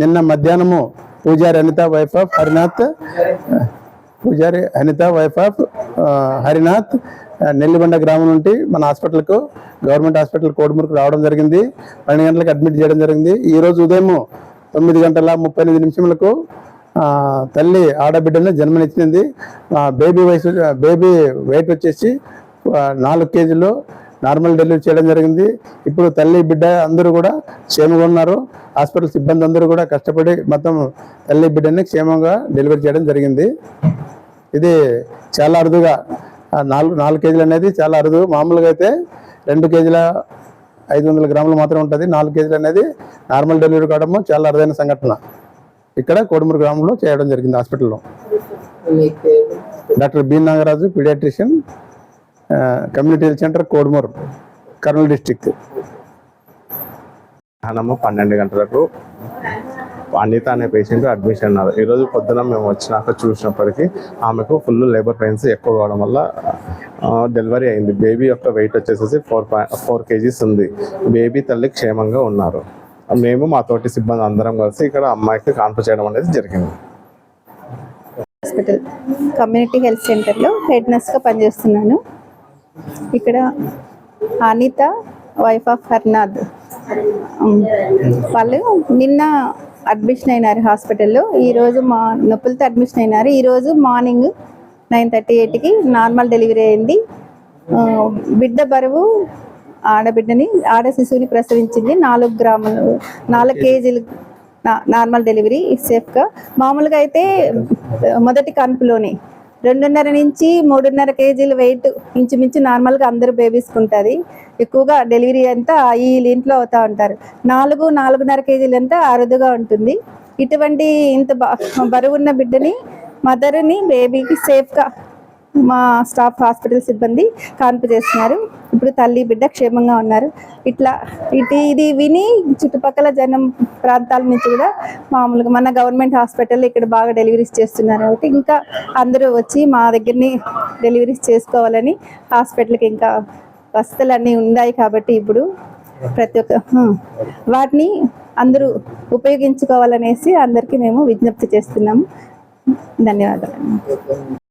నిన్న మధ్యాహ్నము పూజారి Anitha wife of Harinath Pujari Anitha wife of Harinath Nellibanda గ్రామం నుండి మన హాస్పిటల్కు గవర్నమెంట్ హాస్పిటల్ కోడుమూరుకు రావడం జరిగింది. పన్నెండు గంటలకు అడ్మిట్ చేయడం జరిగింది. ఈరోజు ఉదయం తొమ్మిది గంటల ముప్పై ఎనిమిది నిమిషములకు తల్లి ఆడబిడ్డను జన్మనిచ్చింది. బేబీ వయసు బేబీ వెయిట్ వచ్చేసి నాలుగు కేజీలు నార్మల్ డెలివరీ చేయడం జరిగింది. ఇప్పుడు తల్లి బిడ్డ అందరూ కూడా క్షేమంగా ఉన్నారు. హాస్పిటల్ సిబ్బంది అందరూ కూడా కష్టపడి మొత్తం తల్లి బిడ్డని క్షేమంగా డెలివరీ చేయడం జరిగింది. ఇది చాలా అరుదుగా నాలుగు నాలుగు కేజీలు అనేది చాలా అరుదు. మామూలుగా అయితే రెండు కేజీల ఐదు వందల గ్రాములు మాత్రం ఉంటుంది. నాలుగు కేజీలు అనేది నార్మల్ డెలివరీ కావడము చాలా అరుదైన సంఘటన. ఇక్కడ కోడుమూరు గ్రామంలో చేయడం జరిగింది హాస్పిటల్లో. Doctor B Nagaraju paediatrician community health centre Kodumur Kurnool district మధ్యాహ్నము పన్నెండు గంటలకు అనిత అనే పేషెంట్ అడ్మిషన్ అన్నారు ఈరోజు పొద్దున మేము వచ్చినాక చూసినప్పటికీ ఆమెకు ఫుల్ లేబర్ పెయిన్స్ ఎక్కువ కావడం వల్ల డెలివరీ అయింది. బేబీ యొక్క వెయిట్ వచ్చేసేసి ఫోర్ ఫోర్ కేజీస్ ఉంది. బేబీ తల్లి క్షేమంగా ఉన్నారు. మేము మా తోటి సిబ్బంది అందరం కలిసి ఇక్కడ అమ్మాయికి కాన్పు చేయడం అనేది జరిగింది. హాస్పిటల్ కమ్యూనిటీ హెల్త్ సెంటర్లో హెడ్ నర్స్గా పనిచేస్తున్నాను. ఇక్కడ అనిత వైఫ్ ఆఫ్ హర్నాథ్. వాళ్ళు నిన్న అడ్మిషన్ అయినారు హాస్పిటల్లో ఈరోజు మా నొప్పులతో అడ్మిషన్ అయినారు. ఈరోజు మార్నింగ్ నైన్ థర్టీ ఎయిట్కి నార్మల్ డెలివరీ అయింది. బిడ్డ బరువు ఆడబిడ్డని ఆడ శిశువుని ప్రసవించింది. నాలుగు గ్రాములు నాలుగు కేజీలు. నార్మల్ డెలివరీ సేఫ్గా మామూలుగా అయితే మొదటి కాన్పులోనే. రెండున్నర నుంచి మూడున్నర కేజీల వెయిట్ ఇంచుమించు నార్మల్గా అందరూ బేబీస్కి ఉంటుంది. ఎక్కువగా డెలివరీ అంతా ఈ ఇంట్లో అవుతూ ఉంటారు. నాలుగు నాలుగున్నర కేజీలు అంతా అరుదుగా ఉంటుంది. ఇటువంటి ఇంత బ- బరువున్న బిడ్డని మదర్ని బేబీకి సేఫ్గా మా స్టాఫ్ హాస్పిటల్ సిబ్బంది కాన్పు చేస్తున్నారు. ఇప్పుడు తల్లి బిడ్డ క్షేమంగా ఉన్నారు. ఇట్లా ఇటు ఇది విని చుట్టుపక్కల జనం ప్రాంతాల నుంచి కూడా మామూలుగా మన గవర్నమెంట్ హాస్పిటల్ ఇక్కడ బాగా డెలివరీస్ చేస్తున్నారు కాబట్టి ఇంకా అందరూ వచ్చి మా దగ్గరని డెలివరీస్ చేసుకోవాలని హాస్పిటల్కి ఇంకా వసతులు అన్నీ ఉన్నాయి కాబట్టి ఇప్పుడు ప్రతి ఒక్క వాటిని అందరూ ఉపయోగించుకోవాలనేసి అందరికీ మేము విజ్ఞప్తి చేస్తున్నాము. ధన్యవాదాలు.